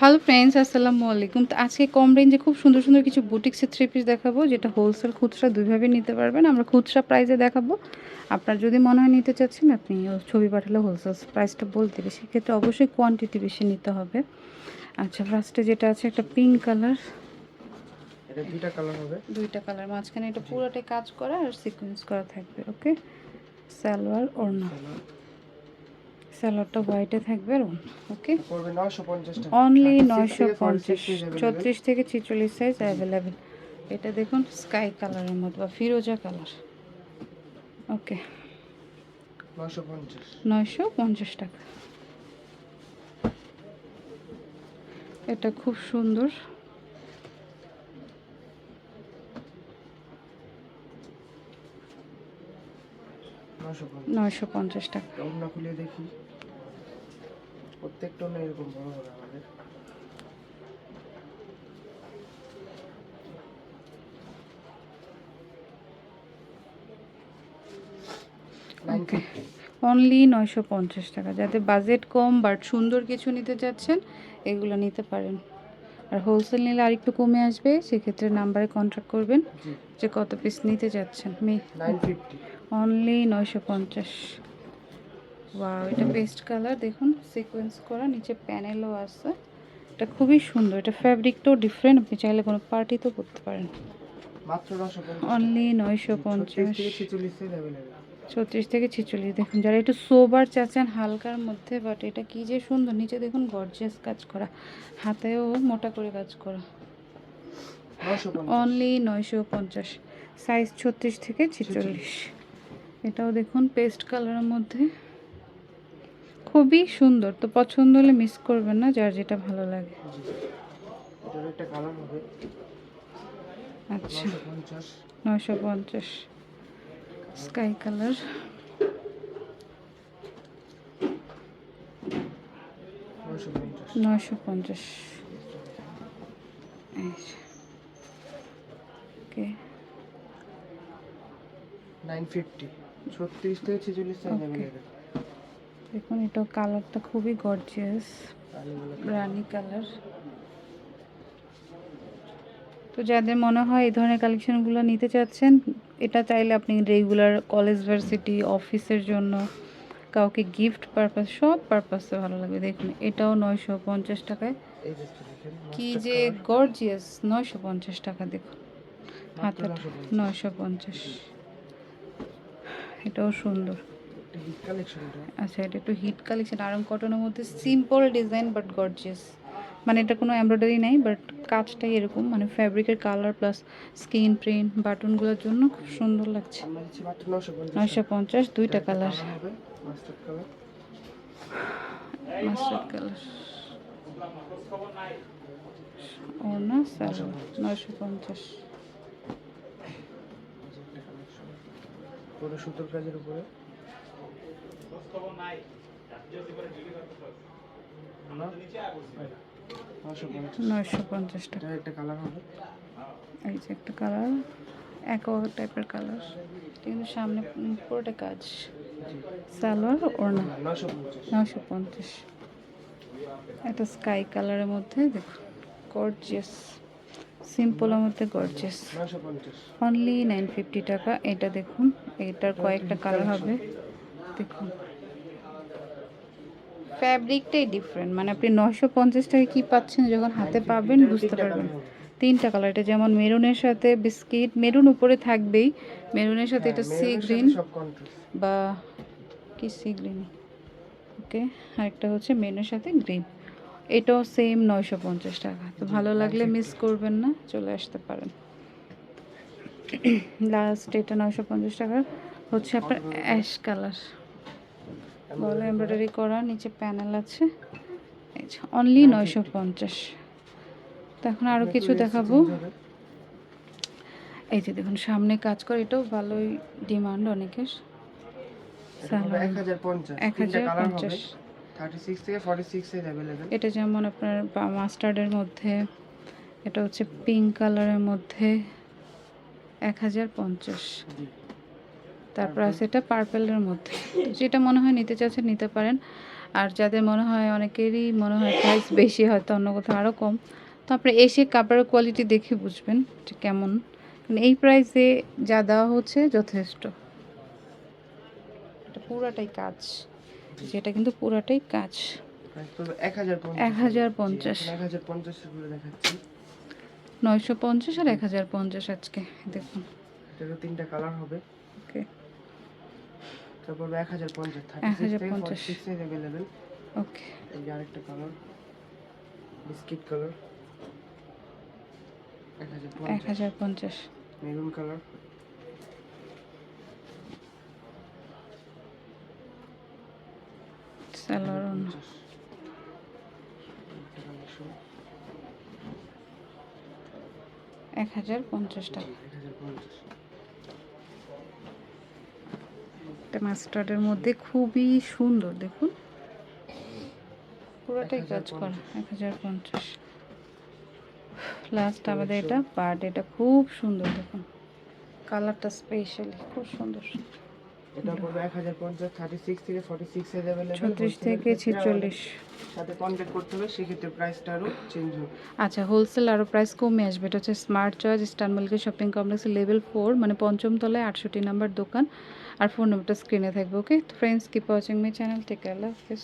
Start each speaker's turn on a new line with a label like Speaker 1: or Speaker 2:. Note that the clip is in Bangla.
Speaker 1: হ্যালো ফ্রেন্ডস আসসালামু আলাইকুম। তো আজকে কম রেঞ্জে খুব সুন্দর সুন্দর কিছু বুটিক্সের থ্রি পিস দেখাবো যেটা হোলসেল খুচরা দুইভাবে নিতে পারবেন। আমরা খুচরা প্রাইসে দেখাবো। আপনার যদি মনে হয় নিতে চাচ্ছেন আপনি ছবি পাঠালে হোলসেল প্রাইসটা বলতে হবে। সেক্ষেত্রে অবশ্যই কোয়ান্টিটি বেশি নিতে হবে। আচ্ছা ফার্স্টে যেটা আছে একটা পিঙ্ক কালার
Speaker 2: দুইটা কালার হবে।
Speaker 1: দুইটা কালার মাঝখানে এটা পুরোটাই কাজ করা আর সিকোয়েন্স করা থাকবে ওকে সালোয়ার ওড়না। সালোয়ারটা হোয়াইটে থাকবে আর ওকে?
Speaker 2: পড়বে 950
Speaker 1: অনলি নয়শো পঞ্চাশ। চৌত্রিশ থেকে ছিচল্লিশ সাইজ অ্যাভেলেবেল এটা দেখুন স্কাই কালারের মতো বা ফিরোজা কালার ওকে। নয়শো পঞ্চাশ টাকা। এটা খুব সুন্দর। নয়শো পঞ্চাশ। টাকা।
Speaker 2: ওড়না খুলে দেখি। প্রত্যেকটা এরকম বড় বড় আমাদের।
Speaker 1: ওকে অনলি নয়শো পঞ্চাশ টাকা। যাতে বাজেট কম বাট সুন্দর কিছু নিতে চাচ্ছেন এগুলো নিতে পারেন। আর হোলসেল নিলে আরেকটু কমে আসবে সেক্ষেত্রে নাম্বারে কন্ট্যাক্ট করবেন যে কত পিস নিতে যাচ্ছেন মে
Speaker 2: 950
Speaker 1: অনলি নয়শো পঞ্চাশ। বা এটা পেস্ট কালার দেখুন সিকোয়েন্স করা নিচে প্যানেলও আছে। এটা খুবই সুন্দর এটা ফ্যাব্রিকটাও ডিফারেন্ট আপনি চাইলে কোনো পার্টিতেও করতে পারেন। অনলি নয়শো পঞ্চাশ। ছত্রিশ থেকে ছেচল্লিশ দেখুন যারা একটু সোবার চাচ্ছেন হালকার মধ্যে বাট এটা কি যে সুন্দর নিচে দেখুন গর্জিয়াস কাজ করা হাতেও মোটা করে কাজ করা। অনলি নয়শো পঞ্চাশ সাইজ ছত্রিশ থেকে ছেচল্লিশ। এটাও দেখুন পেস্ট কালারের মধ্যে। খুবই সুন্দর তো পছন্দ হলে মিস করবেন না যার যেটা ভালো লাগে। আচ্ছা।
Speaker 2: 950
Speaker 1: নয়শো পঞ্চাশ। স্কাই কালার
Speaker 2: 950
Speaker 1: নয়শো পঞ্চাশ। ওকে
Speaker 2: 950 ছত্রিশ থেকে ছেচল্লিশ
Speaker 1: দেখুন এটা কালারটা খুবই গর্জিয়াস রানি কালার। তো যাদের মনে হয় এই ধরনের কালেকশনগুলো নিতে চাচ্ছেন এটা চাইলে আপনি রেগুলার কলেজ ভার্সিটি অফিসের জন্য কাউকে গিফট পারপাস সব পারপাসে ভালো লাগবে। দেখুন এটাও নয়শো পঞ্চাশ টাকায়। কি যে গর্জিয়াস নয়শো পঞ্চাশ টাকা দেখুন।
Speaker 2: হাতাটা
Speaker 1: নয়শো পঞ্চাশ। এটাও সুন্দর। আচ্ছা এটা একটু হিট কালেকশন আরাম কটনের মধ্যে সিম্পল ডিজাইন বাট গর্জিয়াস মানে এটা কোনো এমব্রয়ডারি নাই বাট কাজটাই এরকম। মানে ফ্যাব্রিকের কালার প্লাস স্কিন প্রিন্ট বাটনগুলোর জন্য খুব সুন্দর লাগছে।
Speaker 2: আমরা দিচ্ছি মাত্র 950
Speaker 1: নয়শো পঞ্চাশ দুইটা কালার
Speaker 2: মাস্টার্ড কালার
Speaker 1: স্যার নয়শো পঞ্চাশ।
Speaker 2: পুরো সুতোর কাজের উপরে।
Speaker 1: নয়শো পঞ্চাশ। টাকা।
Speaker 2: একটা কালার হবে।
Speaker 1: এই যে একটা কালার একো টাইপের কালার কিন্তু সামনে পুরোটা কাজ। সালোয়ার ওড়না।
Speaker 2: নশো পঞ্চাশ।
Speaker 1: পঞ্চাশ। একটা স্কাই কালারের মধ্যে দেখুন। গর্জিয়াস সিম্পলের মধ্যে গর্জিয়াস
Speaker 2: নশো পঞ্চাশ
Speaker 1: অনলি নাইন ফিফটি টাকা। এটা দেখুন এটার কয়েকটা কালার হবে। দেখুন। ফ্যাব্রিকটাই ডিফারেন্ট মানে আপনি নশো পঞ্চাশ টাকা কী পাচ্ছেন যখন হাতে পাবেন বুঝতে পারবেন। তিনটা কালার এটা যেমন মেরুনের সাথে বিস্কিট মেরুন উপরে থাকবেই। মেরুনের সাথে এটা সি গ্রিন বা কি সি গ্রিন ওকে আরেকটা হচ্ছে মেরুনের সাথে গ্রিন এটাও সেম নয়শো পঞ্চাশ টাকা। তো ভালো লাগলে মিস করবেন না চলে আসতে পারেন। লাস্ট এটা নয়শো পঞ্চাশ টাকার হচ্ছে আপনার অ্যাশ কালার বলে এমব্রয়ডারি করা নিচে প্যানেল আছে। অনলি নয়শো পঞ্চাশ। তো এখন আরও কিছু দেখাবো। এই যে দেখুন সামনে কাজ করে এটাও ভালোই ডিমান্ড অনেকের।
Speaker 2: এক হাজার পঞ্চাশ। থেকে
Speaker 1: এটা যেমন আপনার মাস্টার্ডের মধ্যে এটা হচ্ছে পিঙ্ক কালারের মধ্যে এক হাজার পঞ্চাশ।
Speaker 2: জি।
Speaker 1: তারপর আছে এটা পার্পেলের মধ্যে। যেটা মনে হয় নিতে চাচ্ছেন নিতে পারেন। আর যাদের মনে হয় অনেকেরই মনে হয় প্রাইস বেশি হয়তো অন্য কোথাও আরও কম। তো আপনি এসে কাপড়ের কোয়ালিটি দেখে বুঝবেন যে কেমন। কারণ এই প্রাইসে যা দেওয়া হচ্ছে যথেষ্ট। এটা পুরাটাই কাজ। যেটা কিন্তু পুরাটাই কাজ
Speaker 2: এক হাজার পঞ্চাশ।
Speaker 1: এক হাজার পঞ্চাশ।
Speaker 2: একগুলো দেখাচ্ছি।
Speaker 1: নয়শো পঞ্চাশ আর এক হাজার পঞ্চাশ আজকে দেখুন।
Speaker 2: তিনটা কালার হবে।
Speaker 1: ওকে।
Speaker 2: তারপর এক হাজার পঞ্চাশ থার্টি সিক্স
Speaker 1: 1050
Speaker 2: থেকে ফর্টি সিক্স অ্যাভেলেবেল
Speaker 1: ওকে।
Speaker 2: এই যে আরেকটা কালার বিস্কিট কালার। এক হাজার
Speaker 1: এক
Speaker 2: পঞ্চাশ
Speaker 1: হাজার পঞ্চাশ।
Speaker 2: Maroon colour.
Speaker 1: সালোয়ার এক হাজার পঞ্চাশ টাকা। একটা মাস্টার্ডের মধ্যে খুবই সুন্দর দেখুন। পুরোটাই কাজ করা এক হাজার পঞ্চাশ। লাস্ট আমাদের এটা পার্ট এটা খুব সুন্দর দেখুন। কালারটা স্পেশালি খুব সুন্দর সুন্দর।
Speaker 2: এটা পড়বে এক হাজার পঞ্চাশ থার্টি সিক্স থেকে ফর্টি সিক্স সাইজ অ্যাভেলেবেল
Speaker 1: ছত্রিশ থেকে ছেচল্লিশ।
Speaker 2: সাথে কন্ট্যাক্ট করতে হবে সেক্ষেত্রে প্রাইসটা আরও চেঞ্জ হবে।
Speaker 1: আচ্ছা হোলসেল আরও প্রাইস কমে আসবে। এটা হচ্ছে স্মার্ট চয়েস ইস্টানবুলকে শপিং কমপ্লেক্স লেভেল ফোর মানে পঞ্চম তলায় আটষট্টি নাম্বার দোকান। আর ফোন নাম্বারটা স্ক্রিনে থাকবে okay friends keep watching my channel take care Hafiz